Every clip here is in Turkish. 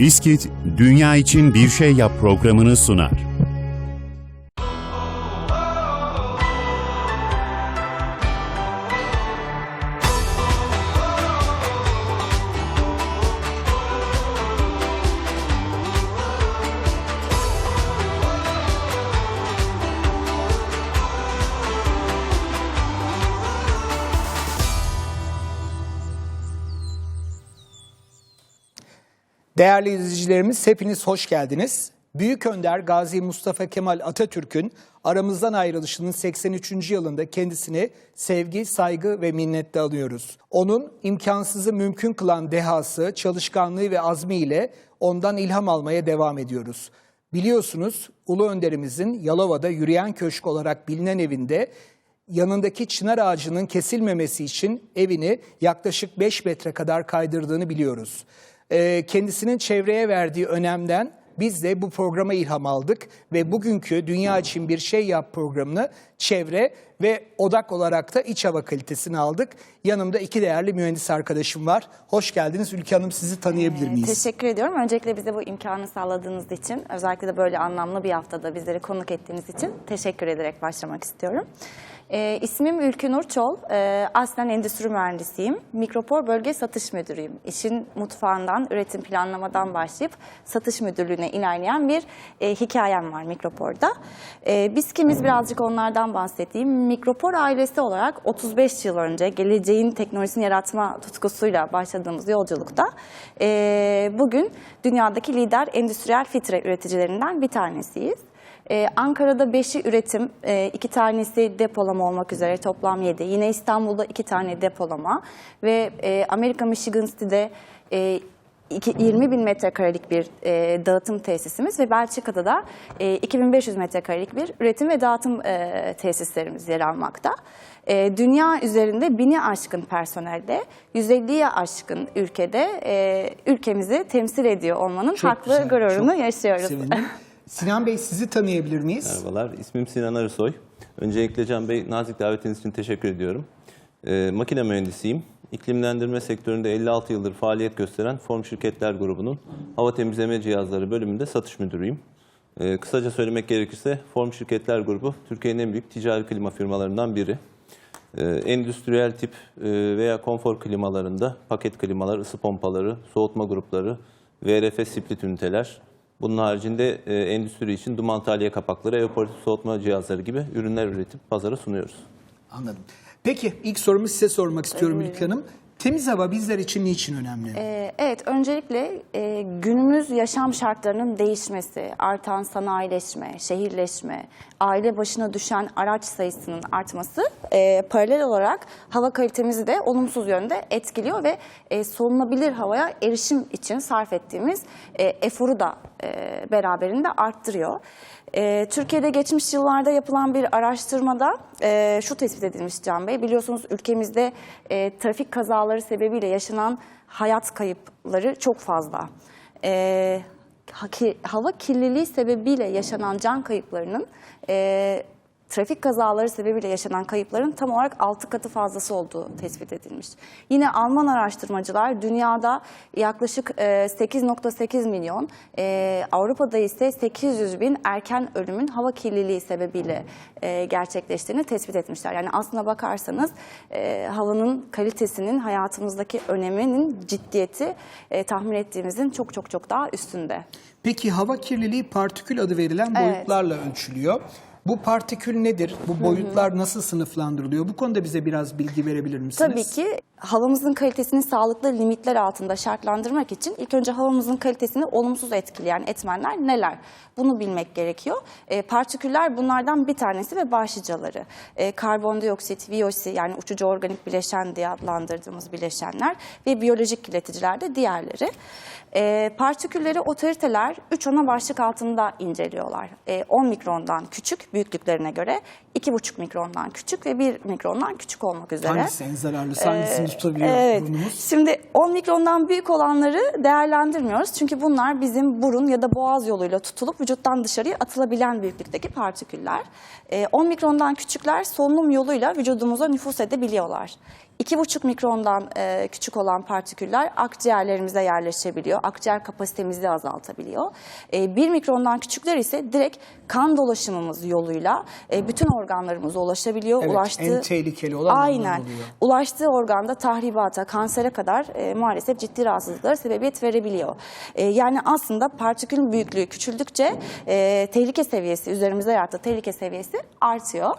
İskit Dünya için Bir Şey Yap programını sunar. Değerli izleyicilerimiz hepiniz hoş geldiniz. Büyük Önder Gazi Mustafa Kemal Atatürk'ün aramızdan ayrılışının 83. yılında kendisine sevgi, saygı ve minnetle alıyoruz. Onun imkansızı mümkün kılan dehası, çalışkanlığı ve azmiyle ondan ilham almaya devam ediyoruz. Biliyorsunuz Ulu Önderimizin Yalova'da yürüyen köşk olarak bilinen evinde yanındaki çınar ağacının kesilmemesi için evini yaklaşık 5 metre kadar kaydırdığını biliyoruz. Ee, kendisinin çevreye verdiği önemden biz de bu programa ilham aldık ve bugünkü Dünya için Bir Şey Yap programını çevre ve odak olarak da iç hava kalitesini aldık. Yanımda iki değerli mühendis arkadaşım var. Hoş geldiniz. Ülke Hanım sizi tanıyabilir miyiz? Teşekkür ediyorum. Öncelikle bize bu imkanı sağladığınız için, özellikle de böyle anlamlı bir haftada bizleri konuk ettiğiniz için teşekkür ederek başlamak istiyorum. Ee, ismim Ülkü Nur Çol. Ee, aslen endüstri mühendisiyim. Mikropor Bölge Satış Müdürüyüm. İşin mutfağından, üretim planlamadan başlayıp satış müdürlüğüne ilerleyen bir e, hikayem var Mikropor'da. Ee, biz kimiz birazcık onlardan bahsedeyim. Mikropor ailesi olarak 35 yıl önce geleceğin teknolojisini yaratma tutkusuyla başladığımız yolculukta e, bugün dünyadaki lider endüstriyel filtre üreticilerinden bir tanesiyiz. Ee, Ankara'da 5'i üretim, e, iki tanesi depolama olmak üzere toplam 7. Yine İstanbul'da iki tane depolama ve e, Amerika Michigan City'de e, iki- 20 bin metrekarelik bir e, dağıtım tesisimiz ve Belçika'da da e, 2500 metrekarelik bir üretim ve dağıtım e, tesislerimiz yer almakta. E, dünya üzerinde bini aşkın personelde, 150'ye aşkın ülkede e, ülkemizi temsil ediyor olmanın Çok haklı güzel, gururunu çok yaşıyoruz. sevindim. Sinan Bey sizi tanıyabilir miyiz? Merhabalar, ismim Sinan Arısoy. Öncelikle Can Bey, nazik davetiniz için teşekkür ediyorum. Ee, makine mühendisiyim. İklimlendirme sektöründe 56 yıldır faaliyet gösteren Form Şirketler Grubu'nun hava temizleme cihazları bölümünde satış müdürüyüm. Ee, kısaca söylemek gerekirse Form Şirketler Grubu Türkiye'nin en büyük ticari klima firmalarından biri. Ee, endüstriyel tip e, veya konfor klimalarında paket klimalar, ısı pompaları, soğutma grupları, VRF split üniteler, bunun haricinde e, endüstri için duman tahliye kapakları, evaporatif soğutma cihazları gibi ürünler üretip pazara sunuyoruz. Anladım. Peki ilk sorumu size sormak istiyorum Ülke Hanım. Temiz hava bizler için niçin önemli? Ee, Evet, öncelikle e, günümüz yaşam şartlarının değişmesi, artan sanayileşme, şehirleşme, aile başına düşen araç sayısının artması e, paralel olarak hava kalitemizi de olumsuz yönde etkiliyor ve e, solunabilir havaya erişim için sarf ettiğimiz e, eforu da e, beraberinde arttırıyor. E, Türkiye'de geçmiş yıllarda yapılan bir araştırmada e, şu tespit edilmiş Can Bey. Biliyorsunuz ülkemizde e, trafik kazaları sebebiyle yaşanan hayat kayıpları çok fazla. E, hava kirliliği sebebiyle yaşanan can kayıplarının e, trafik kazaları sebebiyle yaşanan kayıpların tam olarak 6 katı fazlası olduğu tespit edilmiş. Yine Alman araştırmacılar dünyada yaklaşık e, 8.8 milyon, e, Avrupa'da ise 800 bin erken ölümün hava kirliliği sebebiyle e, gerçekleştiğini tespit etmişler. Yani aslına bakarsanız e, havanın kalitesinin hayatımızdaki öneminin ciddiyeti e, tahmin ettiğimizin çok çok çok daha üstünde. Peki hava kirliliği partikül adı verilen Evet. boyutlarla ölçülüyor. Bu partikül nedir? Bu boyutlar nasıl sınıflandırılıyor? Bu konuda bize biraz bilgi verebilir misiniz? Tabii ki havamızın kalitesini sağlıklı limitler altında şartlandırmak için ilk önce havamızın kalitesini olumsuz etkileyen etmenler neler? Bunu bilmek gerekiyor. E, partiküller bunlardan bir tanesi ve başlıcaları. E, karbondioksit, VOC yani uçucu organik bileşen diye adlandırdığımız bileşenler ve biyolojik kirleticiler de diğerleri. E, partikülleri otoriteler 3 ana başlık altında inceliyorlar. E, 10 mikrondan küçük büyüklüklerine göre, 2,5 mikrondan küçük ve 1 mikrondan küçük olmak üzere. Hangisi en zararlısı, hangisini tutabiliyor Evet. burnumuz? Şimdi 10 mikrondan büyük olanları değerlendirmiyoruz. Çünkü bunlar bizim burun ya da boğaz yoluyla tutulup vücuttan dışarıya atılabilen büyüklükteki partiküller. Ee, 10 mikrondan küçükler solunum yoluyla vücudumuza nüfus edebiliyorlar. 2,5 mikrondan e, küçük olan partiküller akciğerlerimize yerleşebiliyor. Akciğer kapasitemizi azaltabiliyor. E, 1 mikrondan küçükler ise direkt kan dolaşımımız yoluyla e, bütün organlarımıza ulaşabiliyor. Evet, Ulaştığı, en tehlikeli olan Aynen. oluyor. Ulaştığı organda tahribata, kansere kadar e, maalesef ciddi rahatsızlıklara sebebiyet verebiliyor. E, yani aslında partikülün büyüklüğü küçüldükçe e, tehlike seviyesi, üzerimize yarattığı tehlike seviyesi artıyor.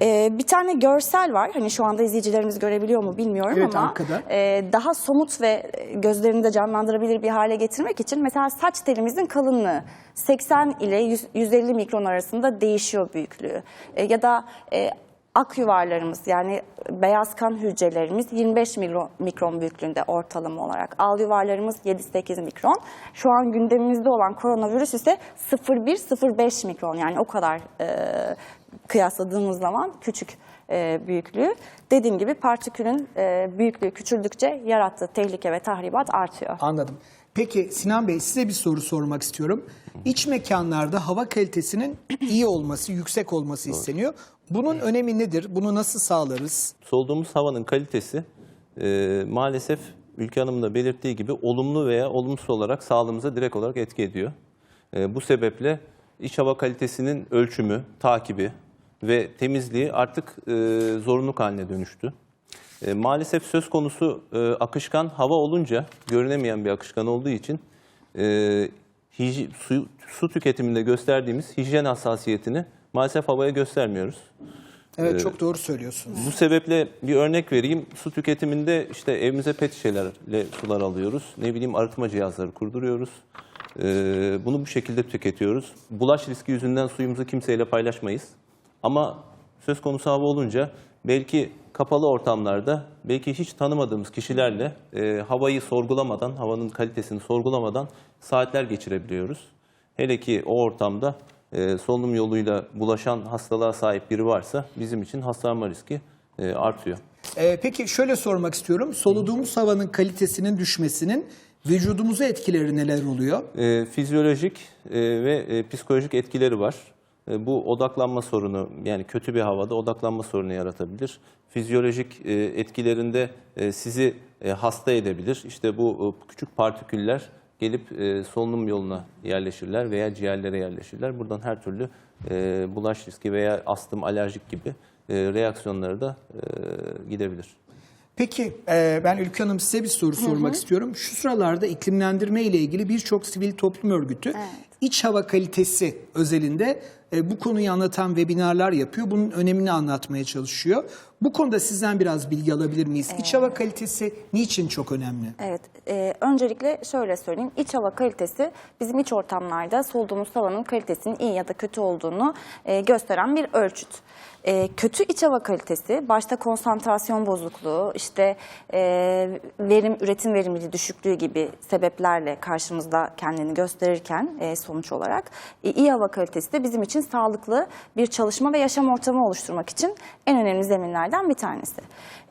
E, bir tane görsel var. Hani şu anda izleyicilerimiz görebiliyor mu bilmiyorum Evet, ama arkada. e, daha somut ve gözlerinde canlandırabilir bir hale getirmek için mesela saç telimizin kalınlığı 80 ile 100 150 mikron arasında değişiyor büyüklüğü. E, ya da e, ak yuvarlarımız yani beyaz kan hücrelerimiz 25 mikron, mikron büyüklüğünde ortalama olarak. Al yuvarlarımız 7-8 mikron. Şu an gündemimizde olan koronavirüs ise 0,1-0,5 mikron yani o kadar e, kıyasladığımız zaman küçük e, büyüklüğü. Dediğim gibi partikülün e, büyüklüğü küçüldükçe yarattığı tehlike ve tahribat artıyor. Anladım. Peki Sinan Bey size bir soru sormak istiyorum. İç mekanlarda hava kalitesinin iyi olması, yüksek olması isteniyor. Bunun önemi nedir? Bunu nasıl sağlarız? Soluduğumuz havanın kalitesi e, maalesef Ülke Hanım'ın da belirttiği gibi olumlu veya olumsuz olarak sağlığımıza direkt olarak etki ediyor. E, bu sebeple iç hava kalitesinin ölçümü, takibi ve temizliği artık e, zorunluluk haline dönüştü. E, maalesef söz konusu e, akışkan hava olunca, görünemeyen bir akışkan olduğu için e, hiji- su, su tüketiminde gösterdiğimiz hijyen hassasiyetini maalesef havaya göstermiyoruz. Evet çok doğru söylüyorsunuz. Bu sebeple bir örnek vereyim. Su tüketiminde işte evimize pet şişelerle sular alıyoruz. Ne bileyim arıtma cihazları kurduruyoruz. Ee, bunu bu şekilde tüketiyoruz. Bulaş riski yüzünden suyumuzu kimseyle paylaşmayız. Ama söz konusu hava olunca belki kapalı ortamlarda belki hiç tanımadığımız kişilerle e, havayı sorgulamadan, havanın kalitesini sorgulamadan saatler geçirebiliyoruz. Hele ki o ortamda e, solunum yoluyla bulaşan hastalığa sahip biri varsa bizim için hastalanma riski e, artıyor. Ee, peki şöyle sormak istiyorum. Soluduğumuz havanın kalitesinin düşmesinin vücudumuza etkileri neler oluyor? E, fizyolojik e, ve e, psikolojik etkileri var. E, bu odaklanma sorunu yani kötü bir havada odaklanma sorunu yaratabilir. Fizyolojik e, etkilerinde e, sizi hasta edebilir. İşte bu küçük partiküller gelip solunum yoluna yerleşirler veya ciğerlere yerleşirler. Buradan her türlü bulaş riski veya astım, alerjik gibi reaksiyonları da gidebilir. Peki ben Ülke Hanım size bir soru sormak istiyorum. Şu sıralarda iklimlendirme ile ilgili birçok sivil toplum örgütü iç hava kalitesi özelinde bu konuyu anlatan webinarlar yapıyor. Bunun önemini anlatmaya çalışıyor. Bu konuda sizden biraz bilgi alabilir miyiz? İç hava kalitesi niçin çok önemli? Evet, e, öncelikle şöyle söyleyeyim. İç hava kalitesi bizim iç ortamlarda soluduğumuz havanın kalitesinin iyi ya da kötü olduğunu e, gösteren bir ölçüt. E, kötü iç hava kalitesi başta konsantrasyon bozukluğu, işte e, verim üretim verimliliği düşüklüğü gibi sebeplerle karşımızda kendini gösterirken e, sonuç olarak e, iyi hava kalitesi de bizim için sağlıklı bir çalışma ve yaşam ortamı oluşturmak için en önemli zeminlerden bir tanesi.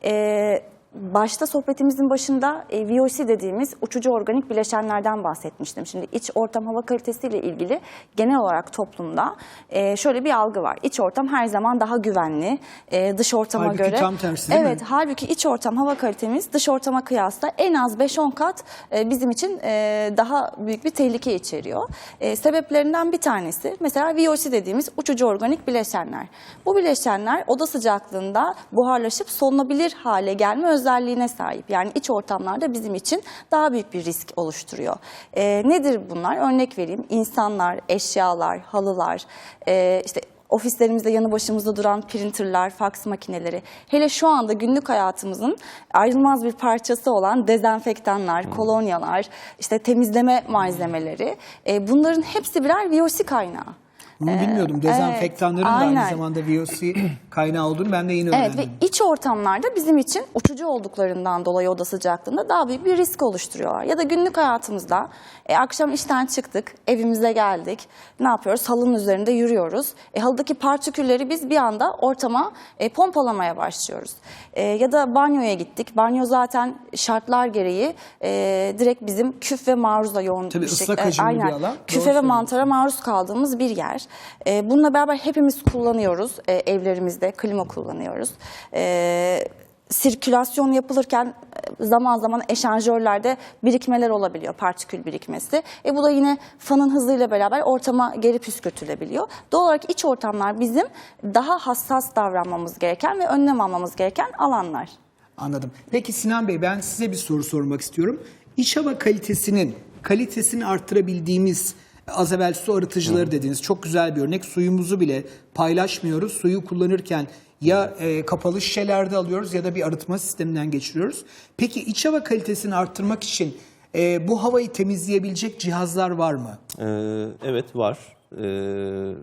E, Başta sohbetimizin başında e, VOC dediğimiz uçucu organik bileşenlerden bahsetmiştim. Şimdi iç ortam hava kalitesiyle ilgili genel olarak toplumda e, şöyle bir algı var. İç ortam her zaman daha güvenli, e, dış ortama Halbuki göre. tam tersi değil mi? evet, halbuki iç ortam hava kalitemiz dış ortama kıyasla en az 5-10 kat e, bizim için e, daha büyük bir tehlike içeriyor. E, sebeplerinden bir tanesi mesela VOC dediğimiz uçucu organik bileşenler. Bu bileşenler oda sıcaklığında buharlaşıp solunabilir hale gelme özelliğine sahip. Yani iç ortamlarda bizim için daha büyük bir risk oluşturuyor. E, nedir bunlar? Örnek vereyim. İnsanlar, eşyalar, halılar, e, işte ofislerimizde yanı başımızda duran printerlar, faks makineleri, hele şu anda günlük hayatımızın ayrılmaz bir parçası olan dezenfektanlar, kolonyalar, işte temizleme malzemeleri, e, bunların hepsi birer VOC kaynağı. Bunu bilmiyordum. Dezenfektanların da aynı aynen. zamanda VOC kaynağı olduğunu ben de yeni öğrendim. Evet ve iç ortamlarda bizim için uçucu olduklarından dolayı oda sıcaklığında daha büyük bir risk oluşturuyorlar. Ya da günlük hayatımızda e, akşam işten çıktık, evimize geldik. Ne yapıyoruz? Halının üzerinde yürüyoruz. E, halıdaki partikülleri biz bir anda ortama e, pompalamaya başlıyoruz. E, ya da banyoya gittik. Banyo zaten şartlar gereği e, direkt bizim küf ve maruzla yoğun Tabii bir ıslak şekilde- hacimli bir alan. Küfe Doğru ve mantara maruz kaldığımız bir yer. E, bununla beraber hepimiz kullanıyoruz. E, evlerimizde klima kullanıyoruz. E, sirkülasyon yapılırken e, zaman zaman eşanjörlerde birikmeler olabiliyor, partikül birikmesi. E bu da yine fanın hızıyla beraber ortama geri püskürtülebiliyor. Doğal olarak iç ortamlar bizim daha hassas davranmamız gereken ve önlem almamız gereken alanlar. Anladım. Peki Sinan Bey ben size bir soru sormak istiyorum. İç hava kalitesinin kalitesini arttırabildiğimiz az evvel su arıtıcıları dediniz. Çok güzel bir örnek. Suyumuzu bile paylaşmıyoruz. Suyu kullanırken ya e, kapalı şişelerde alıyoruz ya da bir arıtma sisteminden geçiriyoruz. Peki iç hava kalitesini arttırmak için e, bu havayı temizleyebilecek cihazlar var mı? Ee, evet var. Ee,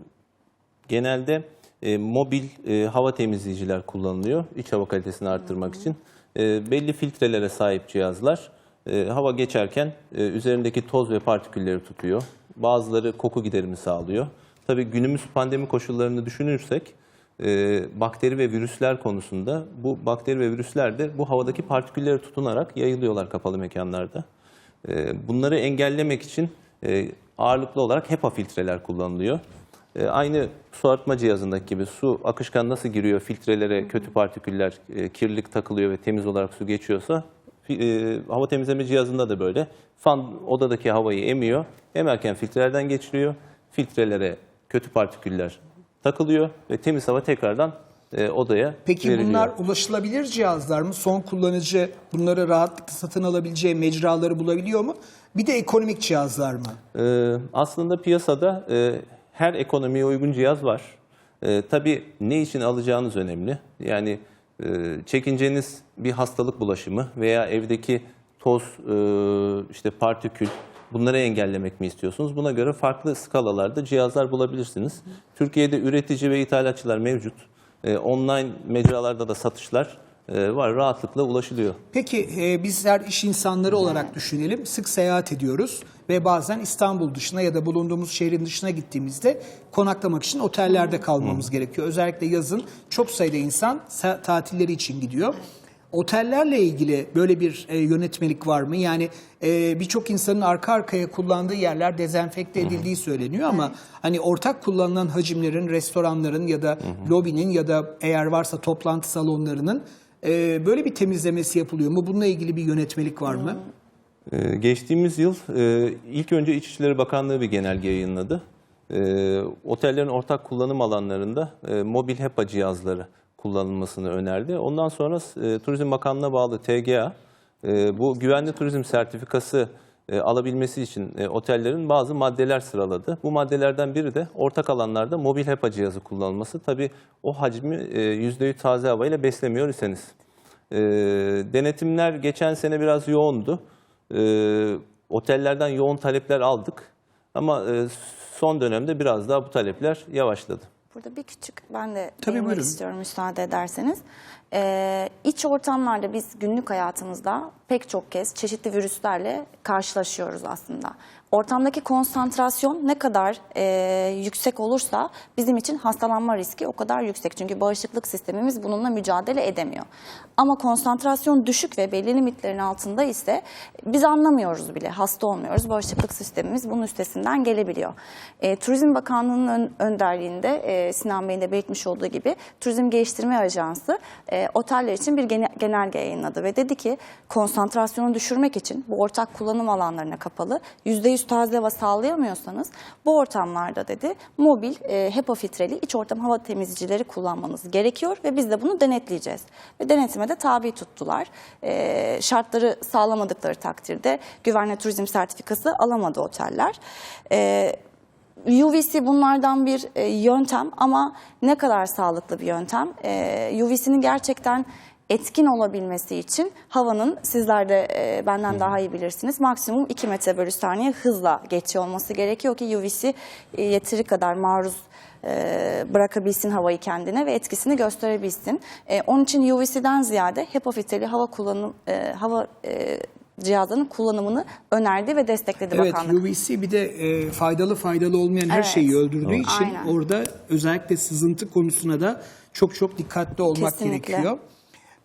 genelde e, mobil e, hava temizleyiciler kullanılıyor iç hava kalitesini arttırmak için. E, belli filtrelere sahip cihazlar e, hava geçerken e, üzerindeki toz ve partikülleri tutuyor. Bazıları koku giderimi sağlıyor. Tabii günümüz pandemi koşullarını düşünürsek e, bakteri ve virüsler konusunda bu bakteri ve virüsler de bu havadaki partikülleri tutunarak yayılıyorlar kapalı mekanlarda. E, Bunları engellemek için e, ağırlıklı olarak HEPA filtreler kullanılıyor. E, Aynı su arıtma cihazındaki gibi su akışkan nasıl giriyor filtrelere kötü partiküller, e, kirlilik takılıyor ve temiz olarak su geçiyorsa e, hava temizleme cihazında da böyle. Fan odadaki havayı emiyor, emerken filtrelerden geçiriyor. Filtrelere kötü partiküller takılıyor ve temiz hava tekrardan e, odaya Peki veriliyor. bunlar ulaşılabilir cihazlar mı? Son kullanıcı bunları rahatlıkla satın alabileceği mecraları bulabiliyor mu? Bir de ekonomik cihazlar mı? Ee, aslında piyasada e, her ekonomiye uygun cihaz var. E, tabii ne için alacağınız önemli. Yani e, çekinceniz bir hastalık bulaşımı veya evdeki toz, e, işte partikül bunları engellemek mi istiyorsunuz? Buna göre farklı skalalarda cihazlar bulabilirsiniz. Türkiye'de üretici ve ithalatçılar mevcut. E, online mecralarda da satışlar e, var. Rahatlıkla ulaşılıyor. Peki e, bizler iş insanları olarak düşünelim. Sık seyahat ediyoruz ve bazen İstanbul dışına ya da bulunduğumuz şehrin dışına gittiğimizde konaklamak için otellerde kalmamız gerekiyor. Özellikle yazın çok sayıda insan sa- tatilleri için gidiyor. Otellerle ilgili böyle bir e, yönetmelik var mı? Yani e, birçok insanın arka arkaya kullandığı yerler dezenfekte edildiği söyleniyor ama hani ortak kullanılan hacimlerin restoranların ya da lobinin ya da eğer varsa toplantı salonlarının e, böyle bir temizlemesi yapılıyor mu? Bununla ilgili bir yönetmelik var mı? Ee, Geçtiğimiz yıl e, ilk önce İçişleri Bakanlığı bir genelge yayınladı. Ee, Otellerin ortak kullanım alanlarında e, mobil HEPA cihazları kullanılmasını önerdi. Ondan sonra e, Turizm Bakanlığı'na bağlı TGA e, bu güvenli turizm sertifikası e, alabilmesi için e, otellerin bazı maddeler sıraladı. Bu maddelerden biri de ortak alanlarda mobil HEPA cihazı kullanılması. Tabii o hacmi e, %100 taze havayla beslemiyor iseniz. E, denetimler geçen sene biraz yoğundu. E, otellerden yoğun talepler aldık. Ama e, son dönemde biraz daha bu talepler yavaşladı. Burada bir küçük ben de Tabii, buyurun. istiyorum müsaade ederseniz. Ee, iç ortamlarda biz günlük hayatımızda pek çok kez çeşitli virüslerle karşılaşıyoruz aslında. Ortamdaki konsantrasyon ne kadar e, yüksek olursa bizim için hastalanma riski o kadar yüksek. Çünkü bağışıklık sistemimiz bununla mücadele edemiyor. Ama konsantrasyon düşük ve belli limitlerin altında ise biz anlamıyoruz bile, hasta olmuyoruz. Bağışıklık sistemimiz bunun üstesinden gelebiliyor. E, Turizm Bakanlığı'nın ön- önderliğinde e, Sinan Bey'in de belirtmiş olduğu gibi Turizm Geliştirme Ajansı e, oteller için bir gene- genelge yayınladı ve dedi ki konsantrasyonu düşürmek için bu ortak kullanım alanlarına kapalı %100 taze hava sağlayamıyorsanız bu ortamlarda dedi mobil e, HEPA filtreli iç ortam hava temizleyicileri kullanmanız gerekiyor ve biz de bunu denetleyeceğiz. Ve denetime de tabi tuttular. E, şartları sağlamadıkları takdirde güvenli turizm sertifikası alamadı oteller. E, UVC bunlardan bir e, yöntem ama ne kadar sağlıklı bir yöntem? E, UVC'nin gerçekten etkin olabilmesi için havanın sizler de e, benden daha iyi bilirsiniz maksimum 2 metre bölü saniye hızla geçiyor olması gerekiyor ki UVC e, yeteri kadar maruz e, bırakabilsin havayı kendine ve etkisini gösterebilsin. E, onun için UVC'den ziyade HEPA filtreli hava kullanım e, hava e, cihazlarının kullanımını önerdi ve destekledi Evet bakanlık. UVC bir de e, faydalı faydalı olmayan her Evet. şeyi öldürdüğü için Aynen. orada özellikle sızıntı konusuna da çok çok dikkatli olmak Kesinlikle. gerekiyor.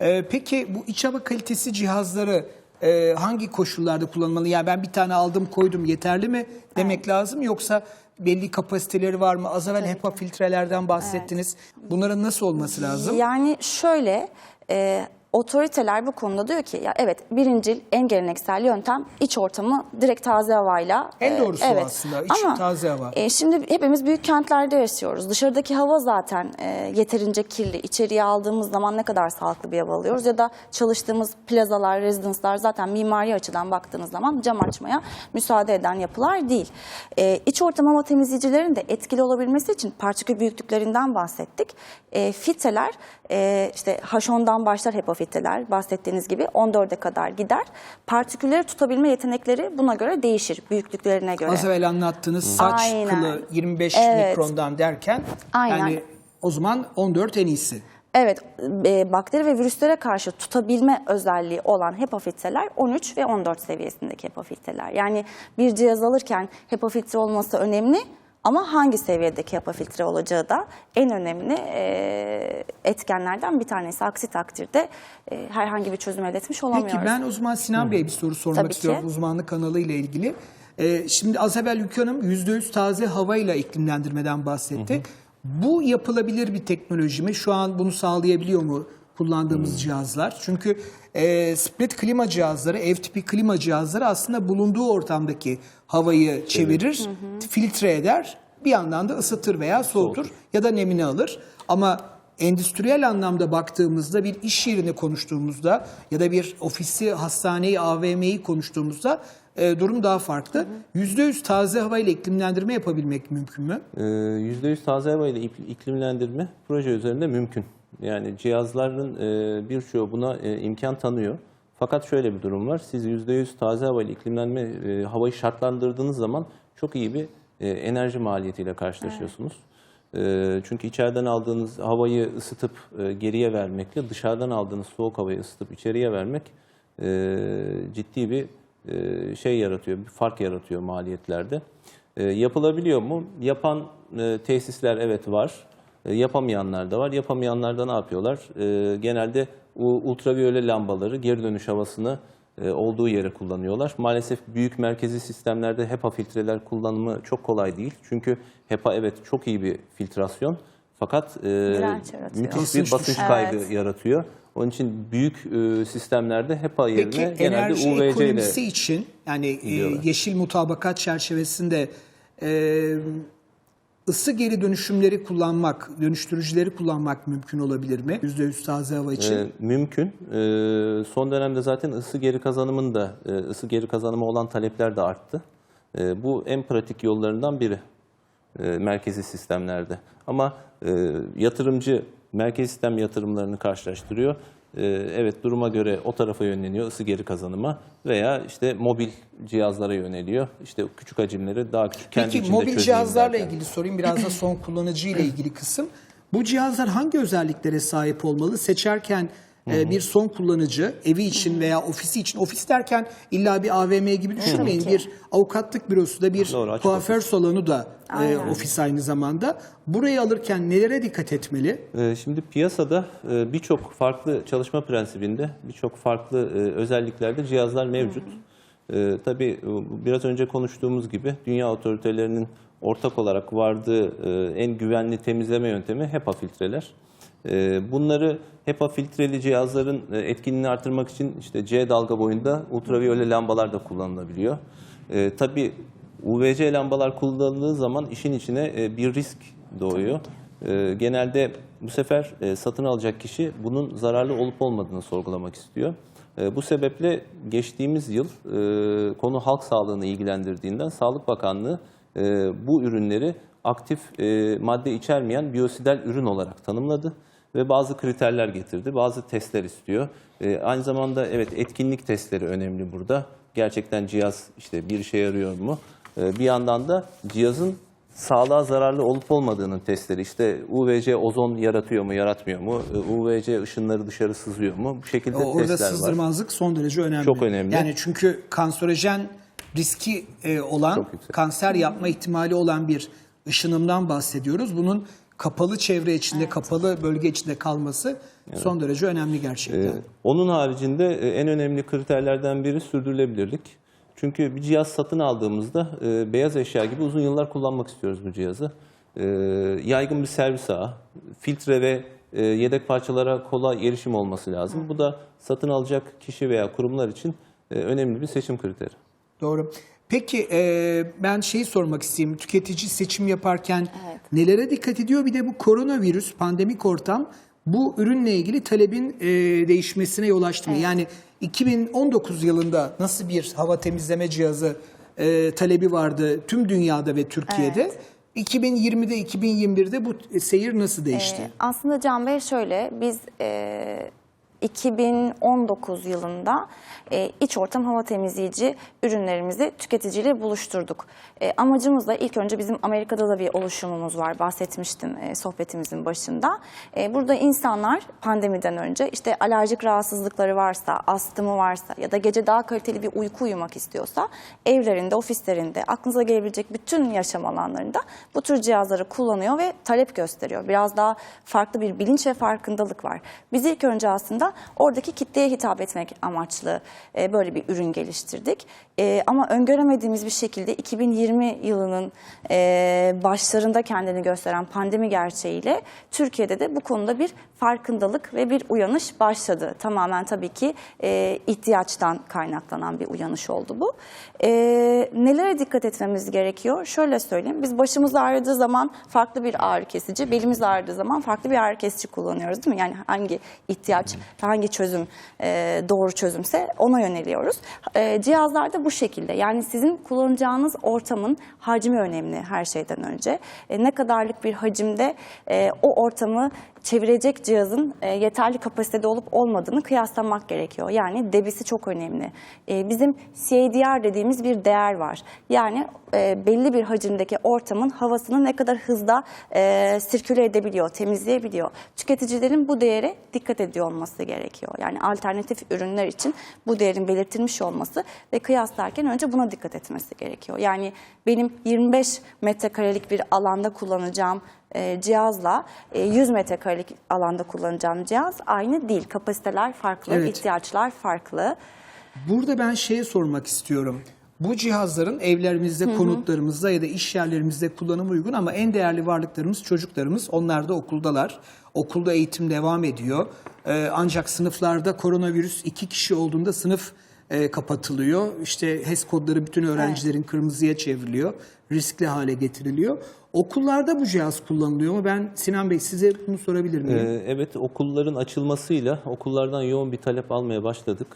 E, peki bu iç hava kalitesi cihazları e, hangi koşullarda kullanılmalı? Yani ben bir tane aldım koydum yeterli mi demek lazım yoksa belli kapasiteleri var mı? Az evvel HEPA filtrelerden bahsettiniz. Bunların nasıl olması lazım? Yani şöyle e, otoriteler bu konuda diyor ki ya evet birincil en geleneksel yöntem iç ortamı direkt taze havayla. En e, doğrusu o aslında, iç taze hava. e, şimdi hepimiz büyük kentlerde yaşıyoruz. Dışarıdaki hava zaten e, yeterince kirli. İçeriye aldığımız zaman ne kadar sağlıklı bir hava alıyoruz ya da çalıştığımız plazalar, rezidanslar zaten mimari açıdan baktığınız zaman cam açmaya müsaade eden yapılar değil. E, iç ortam hava temizleyicilerin de etkili olabilmesi için partikül büyüklüklerinden bahsettik. E, filtreler e, işte H10'dan başlar HEPA filtreler bahsettiğiniz gibi 14'e kadar gider. Partikülleri tutabilme yetenekleri buna göre değişir büyüklüklerine göre. Az evvel anlattığınız saç Aynen. kılı 25 Evet. mikrondan derken Aynen. yani o zaman 14 en iyisi. Evet, e, bakteri ve virüslere karşı tutabilme özelliği olan HEPA filtreler 13 ve 14 seviyesindeki HEPA filtreler. Yani bir cihaz alırken HEPA filtre olması önemli ama hangi seviyedeki HEPA filtre olacağı da en önemli e, etkenlerden bir tanesi. Aksi takdirde e, herhangi bir çözüm elde etmiş olamıyoruz. Peki ben o zaman Sinan Bey'e bir soru sormak Tabii ki. istiyorum uzmanlık kanalı ile ilgili. Ee, şimdi az evvel Ülke Hanım %100 taze havayla iklimlendirmeden bahsetti. Bu yapılabilir bir teknoloji mi? Şu an bunu sağlayabiliyor mu kullandığımız cihazlar? Çünkü e, split klima cihazları, ev tipi klima cihazları aslında bulunduğu ortamdaki havayı çevirir, filtre eder. Bir yandan da ısıtır veya soğutur ya da nemini alır. Ama endüstriyel anlamda baktığımızda bir iş yerini konuştuğumuzda ya da bir ofisi, hastaneyi, AVM'yi konuştuğumuzda e, durum daha farklı. %100 taze havayla iklimlendirme yapabilmek mümkün mü? Ee, %100 taze hava ile ikl- iklimlendirme proje üzerinde mümkün. Yani cihazların e, birçoğu buna e, imkan tanıyor. Fakat şöyle bir durum var. Siz %100 taze hava ile iklimlenme e, havayı şartlandırdığınız zaman çok iyi bir e, enerji maliyetiyle karşılaşıyorsunuz. E, çünkü içeriden aldığınız havayı ısıtıp e, geriye vermekle dışarıdan aldığınız soğuk havayı ısıtıp içeriye vermek e, ciddi bir e, şey yaratıyor, bir fark yaratıyor maliyetlerde. E, yapılabiliyor mu? Yapan e, tesisler evet var. E, yapamayanlar da var. Yapamayanlar da ne yapıyorlar? E, genelde ultraviyole lambaları geri dönüş havasını e, olduğu yere kullanıyorlar. Maalesef büyük merkezi sistemlerde HEPA filtreler kullanımı çok kolay değil. Çünkü HEPA evet çok iyi bir filtrasyon. Fakat e, müthiş bir basınç kaybı Evet. yaratıyor. Onun için büyük e, sistemlerde HEPA yerine Peki genelde enerji UVC ile ekonomisi için yani e, yeşil mutabakat çerçevesinde e, ısı geri dönüşümleri kullanmak, dönüştürücüleri kullanmak mümkün olabilir mi? %100 taze hava için. Ee, mümkün. Ee, son dönemde zaten ısı geri kazanımın da e, ısı geri kazanımı olan talepler de arttı. Ee, bu en pratik yollarından biri e, merkezi sistemlerde. Ama e, yatırımcı merkezi sistem yatırımlarını karşılaştırıyor. Ee, evet duruma göre o tarafa yönleniyor ısı geri kazanıma veya işte mobil cihazlara yöneliyor. İşte küçük hacimleri daha küçük kendi Peki mobil cihazlarla derken. ilgili sorayım biraz da son kullanıcı ile ilgili kısım. Bu cihazlar hangi özelliklere sahip olmalı? Seçerken e, bir son kullanıcı evi için veya ofisi için ofis derken illa bir AVM gibi düşünmeyin. Tabii. Bir avukatlık bürosu da bir Doğru, açık kuaför salonu da e, Aynen. ofis aynı zamanda. Burayı alırken nelere dikkat etmeli? Ee, Şimdi piyasada e, birçok farklı çalışma prensibinde, birçok farklı e, özelliklerde cihazlar mevcut. Ee, Tabii e, biraz önce konuştuğumuz gibi dünya otoritelerinin ortak olarak vardığı e, en güvenli temizleme yöntemi HEPA filtreler. Ee, Bunları HEPA filtreli cihazların e, etkinliğini artırmak için işte C dalga boyunda ultraviyole lambalar da kullanılabiliyor. Ee, Tabii UVC lambalar kullanıldığı zaman işin içine e, bir risk doğuyor. Ee, genelde bu sefer e, satın alacak kişi bunun zararlı olup olmadığını sorgulamak istiyor. E, bu sebeple geçtiğimiz yıl konu halk sağlığını ilgilendirdiğinden Sağlık Bakanlığı bu ürünleri aktif madde içermeyen biyosidal ürün olarak tanımladı ve bazı kriterler getirdi, bazı testler istiyor. E, aynı zamanda evet etkinlik testleri önemli burada. Gerçekten cihaz işte bir işe yarıyor mu? E, bir yandan da cihazın sağlığa zararlı olup olmadığının testleri. İşte UVC ozon yaratıyor mu, yaratmıyor mu? E, UVC ışınları dışarı sızıyor mu? Bu şekilde Orada testler var. sızdırmazlık son derece önemli. Çok önemli. Yani çünkü kanserojen riski e, olan, kanser yapma ihtimali olan bir ışınımdan bahsediyoruz. Bunun kapalı çevre içinde, kapalı bölge içinde kalması son derece önemli gerçekten. Ee, onun haricinde e, en önemli kriterlerden biri sürdürülebilirlik. Çünkü bir cihaz satın aldığımızda e, beyaz eşya gibi uzun yıllar kullanmak istiyoruz bu cihazı. E, yaygın bir servis ağı, filtre ve e, yedek parçalara kolay erişim olması lazım. Bu da satın alacak kişi veya kurumlar için e, önemli bir seçim kriteri. Doğru. Peki e, ben şeyi sormak isteyeyim. Tüketici seçim yaparken Evet. nelere dikkat ediyor? Bir de bu koronavirüs, pandemik ortam bu ürünle ilgili talebin e, değişmesine yol açtı mı? Yani 2019 yılında nasıl bir hava temizleme cihazı e, talebi vardı tüm dünyada ve Türkiye'de? Evet. 2020'de, 2021'de bu seyir nasıl değişti? Ee, aslında Can Bey şöyle, biz e, 2019 yılında e, iç ortam hava temizleyici ürünlerimizi tüketiciyle buluşturduk. E, amacımız da ilk önce bizim Amerika'da da bir oluşumumuz var, bahsetmiştim e, sohbetimizin başında. E, burada insanlar pandemiden önce işte alerjik rahatsızlıkları varsa, astımı varsa ya da gece daha kaliteli bir uyku uyumak istiyorsa evlerinde, ofislerinde, aklınıza gelebilecek bütün yaşam alanlarında bu tür cihazları kullanıyor ve talep gösteriyor. Biraz daha farklı bir bilinç ve farkındalık var. Biz ilk önce aslında oradaki kitleye hitap etmek amaçlı e, böyle bir ürün geliştirdik. E, ama öngöremediğimiz bir şekilde 2020 yılının e, başlarında kendini gösteren pandemi gerçeğiyle Türkiye'de de bu konuda bir farkındalık ve bir uyanış başladı. Tamamen tabii ki e, ihtiyaçtan kaynaklanan bir uyanış oldu bu. E, nelere dikkat etmemiz gerekiyor? Şöyle söyleyeyim. Biz başımız ağrıdığı zaman farklı bir ağrı kesici, belimiz ağrıdığı zaman farklı bir ağrı kesici kullanıyoruz değil mi? Yani hangi ihtiyaç, hangi çözüm e, doğru çözümse ona yöneliyoruz. E, cihazlar da bu şekilde. Yani sizin kullanacağınız ortamın hacmi önemli her şeyden önce. E, ne kadarlık bir hacimde e, o ortamı çevirecek cihazın e, yeterli kapasitede olup olmadığını kıyaslamak gerekiyor. Yani debisi çok önemli. E, bizim CADR dediğimiz bir değer var. Yani e, belli bir hacimdeki ortamın havasını ne kadar hızda e, sirküle edebiliyor, temizleyebiliyor. Tüketicilerin bu değere dikkat ediyor olması gerekiyor. Yani alternatif ürünler için bu değerin belirtilmiş olması ve kıyaslarken önce buna dikkat etmesi gerekiyor. Yani benim 25 metrekarelik bir alanda kullanacağım e, cihazla e, 100 metrekarelik alanda kullanacağım cihaz aynı değil. Kapasiteler farklı, Evet. ihtiyaçlar farklı. Burada ben şeye sormak istiyorum. Bu cihazların evlerimizde, konutlarımızda ya da iş yerlerimizde kullanımı uygun ama en değerli varlıklarımız çocuklarımız. Onlar da okuldalar. Okulda eğitim devam ediyor. Ee, ancak sınıflarda koronavirüs iki kişi olduğunda sınıf e, kapatılıyor. İşte HES kodları bütün öğrencilerin kırmızıya çevriliyor. Riskli hale getiriliyor. Okullarda bu cihaz kullanılıyor mu? Ben Sinan Bey size bunu sorabilir miyim? Ee, Evet, okulların açılmasıyla okullardan yoğun bir talep almaya başladık.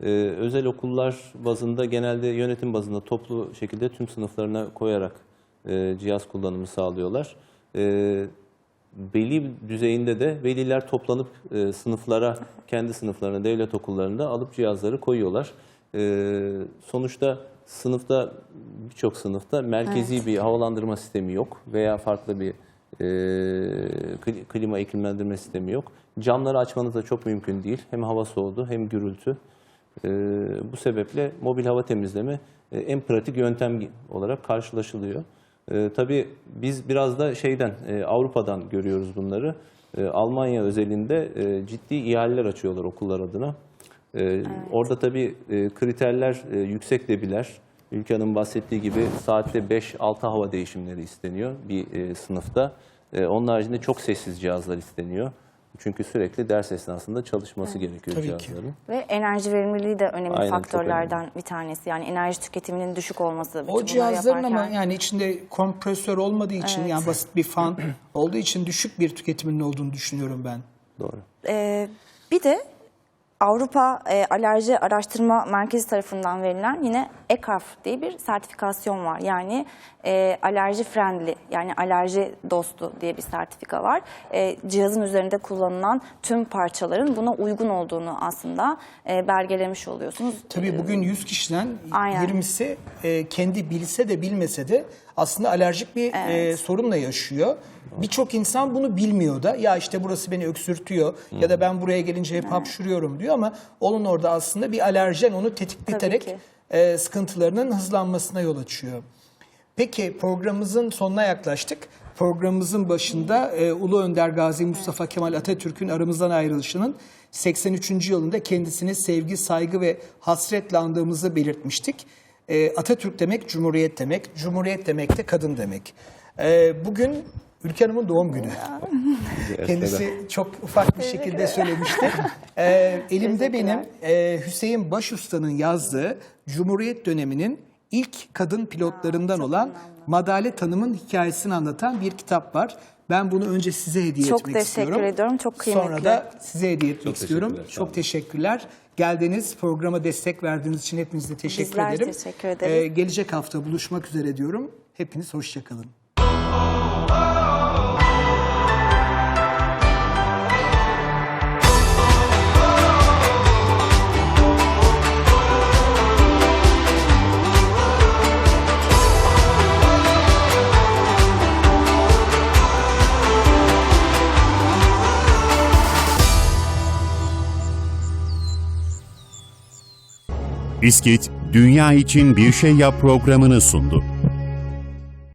Ee, Özel okullar bazında genelde yönetim bazında toplu şekilde tüm sınıflarına koyarak e, cihaz kullanımı sağlıyorlar. Ee, Veli düzeyinde de veliler toplanıp e, sınıflara, kendi sınıflarına, devlet okullarında alıp cihazları koyuyorlar. Ee, Sonuçta sınıfta, birçok sınıfta merkezi bir havalandırma sistemi yok veya farklı bir e, kli- klima iklimlendirme sistemi yok. Camları açmanız da çok mümkün değil. Hem hava soğudu hem gürültü. E, bu sebeple mobil hava temizleme e, en pratik yöntem olarak karşılaşılıyor. E, tabii biz biraz da şeyden e, Avrupa'dan görüyoruz bunları. E, Almanya özelinde e, ciddi ihaleler açıyorlar okullar adına. E, Orada tabii e, kriterler e, yüksek debiler. Ülke Hanım bahsettiği gibi saatte 5-6 hava değişimleri isteniyor bir e, sınıfta. Onun haricinde çok sessiz cihazlar isteniyor. Çünkü sürekli ders esnasında çalışması gerekiyor Tabii ki. cihazların. Ve enerji verimliliği de önemli Aynen, faktörlerden bir tanesi. Yani enerji tüketiminin düşük olması. O cihazların ama yaparken. yani içinde kompresör olmadığı için yani basit bir fan olduğu için düşük bir tüketiminin olduğunu düşünüyorum ben. Doğru. Ee, bir de Avrupa e, Alerji Araştırma Merkezi tarafından verilen yine ECAF diye bir sertifikasyon var. Yani e, alerji friendly yani alerji dostu diye bir sertifika var. E, cihazın üzerinde kullanılan tüm parçaların buna uygun olduğunu aslında e, belgelemiş oluyorsunuz. Tabii bugün 100 kişiden Aynen. 20'si e, kendi bilse de bilmese de aslında alerjik bir e, sorunla yaşıyor. Birçok insan bunu bilmiyor da ya işte burası beni öksürtüyor ya da ben buraya gelince hep hapşuruyorum diyor ama onun orada aslında bir alerjen onu tetikleterek e, sıkıntılarının hızlanmasına yol açıyor. Peki programımızın sonuna yaklaştık. Programımızın başında e, Ulu Önder Gazi Mustafa Kemal Atatürk'ün aramızdan ayrılışının 83. yılında kendisine sevgi, saygı ve hasretle andığımızı belirtmiştik. E, Atatürk demek Cumhuriyet demek, Cumhuriyet demek de kadın demek. E, bugün Ülke Hanım'ın doğum günü. Kendisi çok ufak bir şekilde söylemişti. Ee, elimde benim e, Hüseyin Başustan'ın yazdığı Cumhuriyet döneminin ilk kadın pilotlarından olan Madalet Hanım'ın hikayesini anlatan bir kitap var. Ben bunu önce size hediye Çok etmek teşekkür istiyorum. ediyorum, çok Sonra kıymetli. da size hediye etmek Çok istiyorum. teşekkürler, sağ Çok teşekkürler. Geldiniz, programa destek verdiğiniz için hepinize teşekkür Bizler ederim. teşekkür ederiz. Ee, gelecek hafta buluşmak üzere diyorum. Hepiniz hoşçakalın. İskit, Dünya için Bir Şey Yap programını sundu.